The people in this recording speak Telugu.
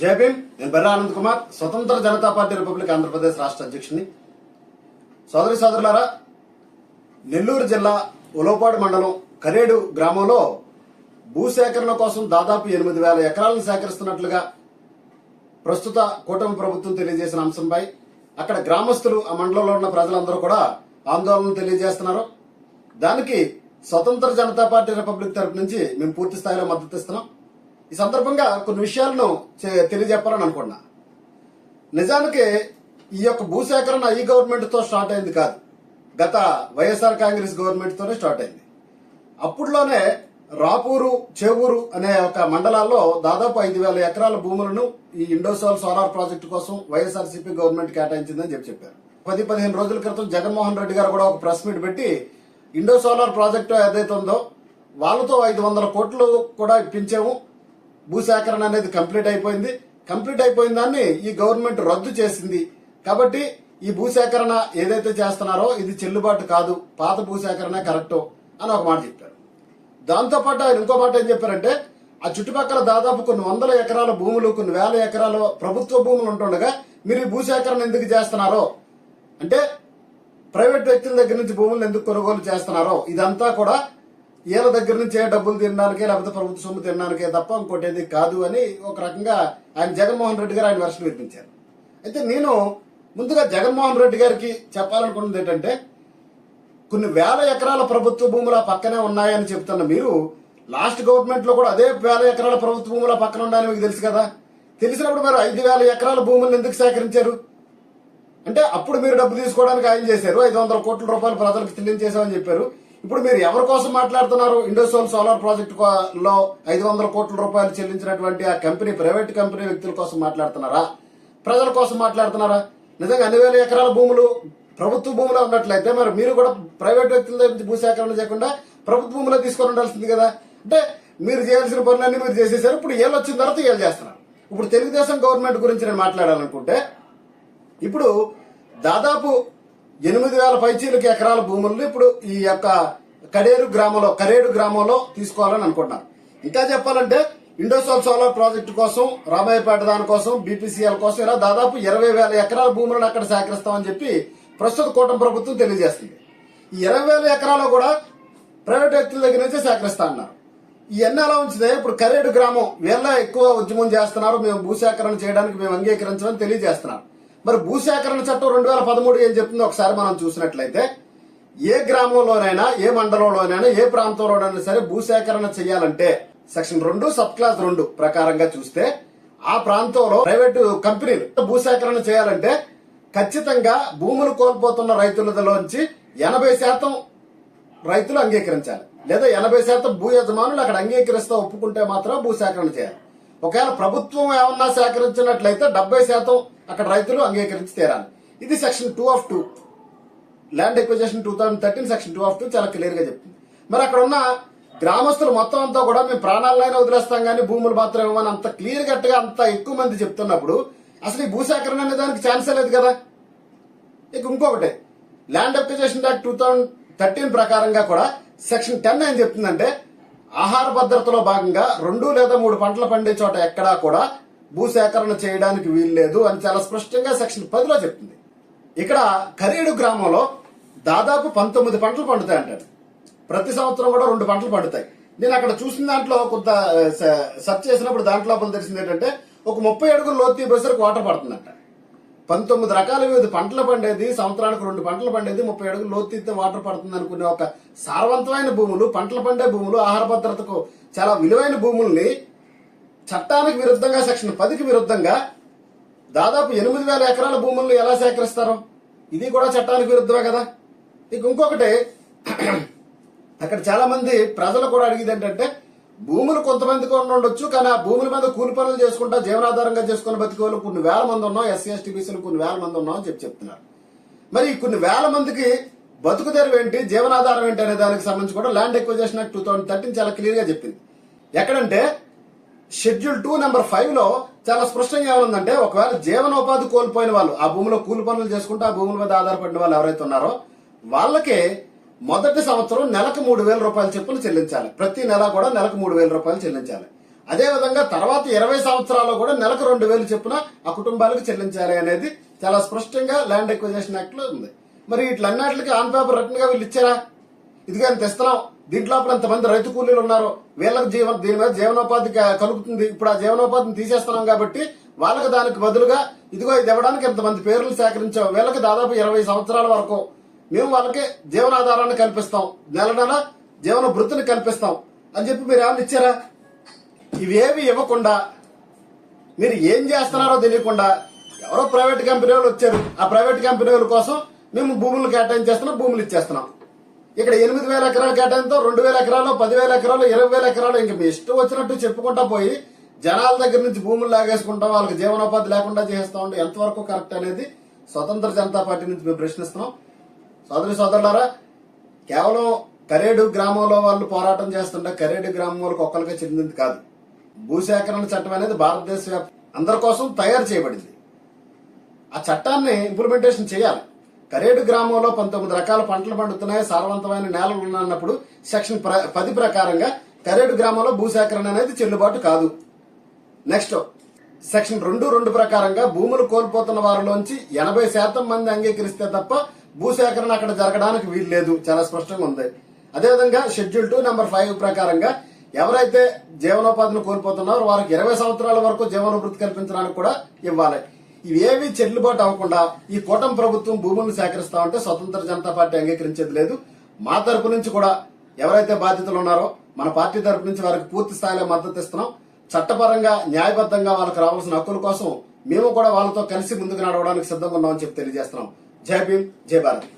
జై భీమ్. నేను బెర్రా ఆనంద్ కుమార్ స్వతంత్ర జనతా పార్టీ రిపబ్లిక్ ఆంధ్రప్రదేశ్ రాష్ట్ర అధ్యక్షుని సోదరి సోదరులారా నెల్లూరు జిల్లా ఉలవపాడు మండలం కరేడు గ్రామంలో భూసేకరణ కోసం దాదాపు ఎనిమిది వేల ఎకరాలను సేకరిస్తున్నట్లుగా ప్రస్తుత కూటమి ప్రభుత్వం తెలియజేసిన అంశంపై అక్కడ గ్రామస్తులు ఆ మండలంలో ఉన్న ప్రజలందరూ కూడా ఆందోళన తెలియజేస్తున్నారు. దానికి స్వతంత్ర జనతా పార్టీ రిపబ్లిక్ తరపు నుంచి మేము పూర్తి స్థాయిలో మద్దతు ఇస్తున్నాం. ఈ సందర్భంగా కొన్ని విషయాలను తెలియజెప్పాలని అనుకున్నా. నిజానికి ఈ యొక్క భూసేకరణ ఈ గవర్నమెంట్తో స్టార్ట్ అయింది కాదు. గత వైఎస్ఆర్ కాంగ్రెస్ గవర్నమెంట్ తోనే స్టార్ట్ అయింది. అప్పుడులోనే రాపూరు చేవూరు అనే ఒక మండలాల్లో దాదాపు ఐదు వేల ఎకరాల భూములను ఈ ఇండోసోల్ సోలార్ ప్రాజెక్టు కోసం వైఎస్ఆర్సీపీ గవర్నమెంట్ కేటాయించిందని చెప్పి చెప్పారు. పది పదిహేను రోజుల క్రితం జగన్మోహన్ రెడ్డి గారు కూడా ఒక ప్రెస్ మీట్ పెట్టి ఇండో సోలార్ ప్రాజెక్టు ఏదైతే ఉందో వాళ్ళతో ఐదు వందల కోట్లు కూడా ఇప్పించాము. భూసేకరణ అనేది కంప్లీట్ అయిపోయింది. కంప్లీట్ అయిపోయిన దాన్ని ఈ గవర్నమెంట్ రద్దు చేసింది. కాబట్టి ఈ భూసేకరణ ఏదైతే చేస్తున్నారో ఇది చెల్లుబాటు కాదు. పాత భూసేకరణ కరెక్ట్ అని ఒక మాట చెప్పారు. దాంతో పాటు ఆయన ఇంకో మాట ఏం చెప్పారంటే ఆ చుట్టుపక్కల దాదాపు కొన్ని వందల ఎకరాల భూములు కొన్ని వేల ఎకరాల ప్రభుత్వ భూములు ఉంటుండగా మీరు ఈ భూసేకరణ ఎందుకు చేస్తున్నారో? అంటే ప్రైవేట్ వ్యక్తుల దగ్గర నుంచి భూములు ఎందుకు కొనుగోలు చేస్తున్నారో? ఇదంతా కూడా వీళ్ళ దగ్గర నుంచి ఏ డబ్బులు తినడానికే లేకపోతే ప్రభుత్వ సొమ్ము తినడానికే తప్ప ఇంకోటేది కాదు అని ఒక రకంగా ఆయన జగన్మోహన్ రెడ్డి గారు ఆయన వర్షం వినిపించారు. అయితే నేను ముందుగా జగన్మోహన్ రెడ్డి గారికి చెప్పాలనుకున్నది ఏంటంటే కొన్ని వేల ఎకరాల ప్రభుత్వ భూముల పక్కనే ఉన్నాయని చెప్తున్న మీరు లాస్ట్ గవర్నమెంట్లో కూడా అదే వేల ఎకరాల ప్రభుత్వ భూముల పక్కన ఉన్నాయని మీకు తెలుసు కదా. తెలిసినప్పుడు మరి ఐదు వేల ఎకరాల భూములను ఎందుకు సేకరించారు? అంటే అప్పుడు మీరు డబ్బు తీసుకోవడానికి ఆయన చేశారు ఐదు వందల కోట్ల రూపాయలు ప్రజలకు చెల్లించేశామని చెప్పారు. ఇప్పుడు మీరు ఎవరి కోసం మాట్లాడుతున్నారు? ఇండోసోల్ సోలార్ ప్రాజెక్టు లో ఐదు వందల కోట్ల రూపాయలు చెల్లించినటువంటి ఆ కంపెనీ ప్రైవేట్ కంపెనీ వ్యక్తుల కోసం మాట్లాడుతున్నారా? ప్రజల కోసం మాట్లాడుతున్నారా? నిజంగా అన్ని వేల ఎకరాల భూములు ప్రభుత్వ భూములో ఉన్నట్లయితే మరి మీరు కూడా ప్రైవేట్ వ్యక్తుల నుంచి భూసేకరణ చేయకుండా ప్రభుత్వ భూములో తీసుకొని ఉండాల్సింది కదా? అంటే మీరు చేయాల్సిన పనులన్నీ మీరు చేసేసారు. ఇప్పుడు ఏళ్ళు వచ్చిన తర్వాత ఏళ్ళు చేస్తున్నారు. ఇప్పుడు తెలుగుదేశం గవర్నమెంట్ గురించి నేను మాట్లాడాలనుకుంటే ఇప్పుడు దాదాపు ఎనిమిది వేల పైచీలకి ఎకరాల భూములను ఇప్పుడు ఈ యొక్క కడేరు గ్రామంలో కరేడు గ్రామంలో తీసుకోవాలని అనుకుంటున్నారు. ఇంకా చెప్పాలంటే ఇండోసోల్ సోలార్ ప్రాజెక్టు కోసం రామాయపేట దాని కోసం బీపీసీఎల్ కోసం ఇలా దాదాపు ఇరవై వేల ఎకరాల భూములను అక్కడ సేకరిస్తామని చెప్పి ప్రస్తుత కూటమి ప్రభుత్వం తెలియజేస్తుంది. ఈ ఇరవై వేల ఎకరాలు కూడా ప్రైవేట్ వ్యక్తుల దగ్గర నుంచే సేకరిస్తా అన్నారు. ఇవన్నీ ఎలా ఉంచితే ఇప్పుడు కరేడు గ్రామం వీళ్ళ ఎక్కువ ఉద్యమం చేస్తున్నారు. మేము భూసేకరణ చేయడానికి మేము అంగీకరించడం తెలియజేస్తున్నారు. మరి భూసేకరణ చట్టం రెండు వేల పదమూడు ఏం చెప్తుందో ఒకసారి మనం చూసినట్లయితే ఏ గ్రామంలోనైనా ఏ మండలంలోనైనా ఏ ప్రాంతంలోనైనా సరే భూసేకరణ చేయాలంటే సెక్షన్ రెండు సబ్ క్లాస్ రెండు ప్రకారంగా చూస్తే ఆ ప్రాంతంలో ప్రైవేటు కంపెనీలు భూసేకరణ చేయాలంటే ఖచ్చితంగా భూములు కోల్పోతున్న రైతులలోంచి ఎనభై శాతం రైతులు అంగీకరించాలి. లేదా ఎనభై శాతం భూ యజమానులు అక్కడ అంగీకరిస్తూ ఒప్పుకుంటే మాత్రం భూసేకరణ చేయాలి. ఒకవేళ ప్రభుత్వం ఏమన్నా సేకరించినట్లయితే డెబ్బై శాతం అక్కడ రైతులు అంగీకరించి తీరాలి. ఇది section two of two land acquisition two thousand thirteen section two of two చాలా క్లియర్గా చెప్తుంది. మరి అక్కడ ఉన్న గ్రామస్తులు మొత్తం అంతా కూడా మేము ప్రాణాలైనా వదిలేస్తాం కానీ భూములు మాత్రం ఇవ్వమని అంత క్లియర్ కట్గా అంత ఎక్కువ మంది చెప్తున్నప్పుడు అసలు ఈ భూసేకరణ అనే దానికి ఛాన్సే లేదు కదా? ఇక ఇంకొకటి. Land application act two thousand thirteen ప్రకారంగా కూడా సెక్షన్ టెన్ ఏం చెప్తుందంటే ఆహార భద్రతలో భాగంగా రెండు లేదా మూడు పంటలు పండే చోట ఎక్కడా కూడా భూసేకరణ చేయడానికి వీల్లేదు అని చాలా స్పష్టంగా సెక్షన్ పదిలో చెప్తుంది. ఇక్కడ కరీడు గ్రామంలో దాదాపు పంతొమ్మిది పంటలు పండుతాయి అంటారు ప్రతి సంవత్సరం కూడా రెండు పంటలు పండుతాయి. నేను అక్కడ చూసిన దాంట్లో కొంత సెర్చ్ చేసినప్పుడు దాంట్లో తెలిసింది ఏంటంటే ఒక ముప్పై అడుగుల లోతు పోయేసరికి వాటర్ పడుతుందంట. పంతొమ్మిది రకాల వివిధ పంటలు పండేది సంవత్సరానికి రెండు పంటలు పండేది ముప్పై అడుగులు లోతెత్తే వాటర్ పడుతుంది అనుకునే ఒక సారవంతమైన భూములు పంటలు పండే భూములు ఆహార భద్రతకు చాలా విలువైన భూముల్ని చట్టానికి విరుద్ధంగా సెక్షన్ పదికి విరుద్ధంగా దాదాపు ఎనిమిది వేల ఎకరాల భూములను ఎలా సేకరిస్తారు? ఇది కూడా చట్టానికి విరుద్ధమే కదా? ఇక ఇంకొకటి అక్కడ చాలా మంది ప్రజలు కూడా అడిగేది ఏంటంటే భూములు కొంతమందికి ఉండొచ్చు కానీ ఆ భూముల మీద కూలి పనులు చేసుకుంటా జీవనాధారంగా చేసుకుని బతికే కొన్ని వేల మంది ఉన్నాం ఎస్సీ ఎస్టీ బీసీలు కొన్ని వేల మంది ఉన్నాం అని చెప్పి చెప్తున్నారు. మరి కొన్ని వేల మందికి బతుకు తెరువు ఏంటి జీవనాధారం ఏంటి అనే దానికి సంబంధించి కూడా land acquisition act two thousand thirteen చాలా క్లియర్గా చెప్పింది. ఎక్కడంటే షెడ్యూల్ టూ నెంబర్ ఫైవ్లో చాలా స్పష్టంగా ఏముందంటే ఒకవేళ జీవనోపాధి కోల్పోయిన వాళ్ళు ఆ భూమిలో కూలి పనులు చేసుకుంటూ ఆ భూముల మీద ఆధారపడిన వాళ్ళు ఎవరైతే ఉన్నారో వాళ్ళకి మొదటి సంవత్సరం నెలకు మూడు వేల రూపాయల చెప్పులు చెల్లించాలి. ప్రతి నెల కూడా నెలకు మూడు వేల రూపాయలు చెల్లించాలి. అదేవిధంగా తర్వాత ఇరవై సంవత్సరాల్లో కూడా నెలకు రెండు వేలు చెప్పున ఆ కుటుంబాలకు చెల్లించాలి అనేది చాలా స్పష్టంగా ల్యాండ్ ఎక్విజేషన్ యాక్ట్లో ఉంది. మరి ఇట్లన్నిటికి ఆన్ పేపర్ రిటర్న్గా వీళ్ళు ఇచ్చారా? ఇదిగా ఇంత ఇస్తున్నాం. దీంట్లో ఎంతమంది రైతు కూలీలు ఉన్నారు. వీళ్ళకి జీవన దీని మీద జీవనోపాధి కలుగుతుంది. ఇప్పుడు ఆ జీవనోపాధిని తీసేస్తున్నాం కాబట్టి వాళ్ళకి దానికి బదులుగా ఇదిగో ఇది ఇవ్వడానికి ఎంతమంది పేర్లు సేకరించాం. వీళ్ళకి దాదాపు ఇరవై సంవత్సరాల వరకు మేము వాళ్ళకి జీవనాధారాన్ని కల్పిస్తాం. నెల నెల జీవన వృత్తిని కల్పిస్తాం. అని చెప్పి మీరు ఏమైనా ఇచ్చారా? ఇవేవి ఇవ్వకుండా మీరు ఏం చేస్తున్నారో తెలియకుండా ఎవరో ప్రైవేట్ కంపెనీ వాళ్ళు వచ్చారు. ఆ ప్రైవేట్ కంపెనీ వాళ్ళ కోసం మేము భూములు కేటాయించేస్తున్నాం భూములు ఇచ్చేస్తున్నాం. ఇక్కడ ఎనిమిది వేల ఎకరాలు కేటాయింతో రెండు వేల ఎకరాలు పదివేల ఎకరాలు ఇరవై వేల ఎకరాలు ఇంక మీ ఇష్టం వచ్చినట్టు చెప్పుకుంటా పోయి జనాల దగ్గర నుంచి భూములు లాగేసుకుంటాం వాళ్ళకి జీవనోపాధి లేకుండా చేస్తా ఉంటే ఎంతవరకు కరెక్ట్ అనేది స్వతంత్ర జనతా పార్టీ నుంచి మేము ప్రశ్నిస్తున్నాం. సోదరి సోదరులారా కేవలం కరేడు గ్రామంలో వాళ్ళు పోరాటం చేస్తుంటే కరేడు గ్రామం వాళ్ళకి ఒక్కరికే చెందింది కాదు. భూసేకరణ చట్టం అనేది భారతదేశ అందరి కోసం తయారు చేయబడింది. ఆ చట్టాన్ని ఇంప్లిమెంటేషన్ చేయాలి. కరేడు గ్రామంలో పంతొమ్మిది రకాల పంటలు పండుతున్నాయి సారవంతమైన నేలలు ఉన్నప్పుడు సెక్షన్ ప్ర- పది ప్రకారంగా కరేడు గ్రామంలో భూసేకరణ అనేది చెల్లుబాటు కాదు. నెక్స్ట్ సెక్షన్ రెండు రెండు ప్రకారంగా భూములు కోల్పోతున్న వారిలోంచి ఎనభై శాతం మంది అంగీకరిస్తే తప్ప భూసేకరణ అక్కడ జరగడానికి వీలు లేదు చాలా స్పష్టంగా ఉంది. అదేవిధంగా షెడ్యూల్ టూ నెంబర్ ఫైవ్ ప్రకారంగా ఎవరైతే జీవనోపాధిని కోల్పోతున్నారో వారికి ఇరవై సంవత్సరాల వరకు జీవనోభృతి కల్పించడానికి కూడా ఇవ్వాలి. ఇవేవి చెల్లుబాటు అవ్వకుండా ఈ కూటమి ప్రభుత్వం భూములను సేకరిస్తా ఉంటే స్వతంత్ర జనతా పార్టీ అంగీకరించేది లేదు. మా తరపు నుంచి కూడా ఎవరైతే బాధ్యతలు ఉన్నారో మన పార్టీ తరపు నుంచి వారికి పూర్తి స్థాయిలో మద్దతు ఇస్తున్నాం. చట్టపరంగా న్యాయబద్ధంగా వాళ్ళకి రావాల్సిన హక్కుల కోసం మేము కూడా వాళ్ళతో కలిసి ముందుకు నడవడానికి సిద్ధంగా ఉన్నామని చెప్పి తెలియజేస్తున్నాం. జై భీమ్ జై భారత్